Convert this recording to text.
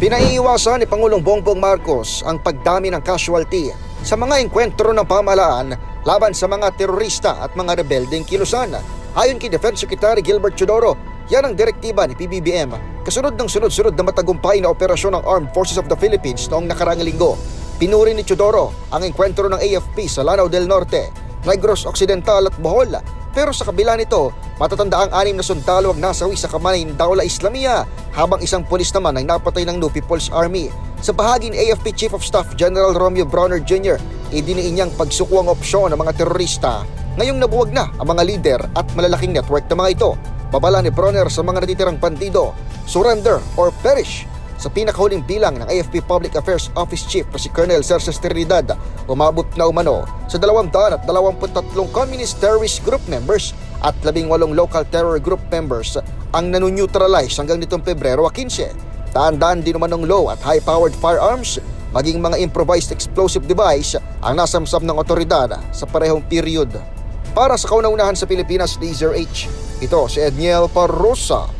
Pinaiiwasan ni Pangulong Bongbong Marcos ang pagdami ng casualty sa mga engkwentro ng pamahalaan laban sa mga terorista at mga rebeldeng kilusan. Ayon kay Defense Secretary Gilbert Chodoro, yan ang direktiba ni PBBM kasunod ng sunod-sunod na matagumpay na operasyon ng Armed Forces of the Philippines noong nakarang linggo. Pinuri ni Chodoro ang engkwentro ng AFP sa Lanao del Norte, Negros Occidental at Bohol. Pero sa kabila nito, matatanda ang anim na sundalo ang nasawi sa kamay ng Daula Islamia habang isang pulis naman ay napatay ng New People's Army. Sa bahagi ni AFP Chief of Staff General Romeo Bronner Jr., idiniin niyang pagsuko ang opsyon ng mga terorista. Ngayong nabuwag na ang mga leader at malalaking network ng mga ito. Babala ni Bronner sa mga natitirang bandido, surrender or perish sa pinakahuling bilang ng AFP Public Affairs Office Chief na si Colonel Sergio Trinidad, umabot na umano sa 223 Communist Terrorist Group members at 18 local terror group members ang nanuneutralize hanggang nitong Pebrero 15. Tandaan din naman ng low at high-powered firearms, maging mga improvised explosive device ang nasamsam ng otoridad sa parehong period. Para sa kauna-unahan sa Pilipinas, Laser H. Ito si Edniel Parrosa.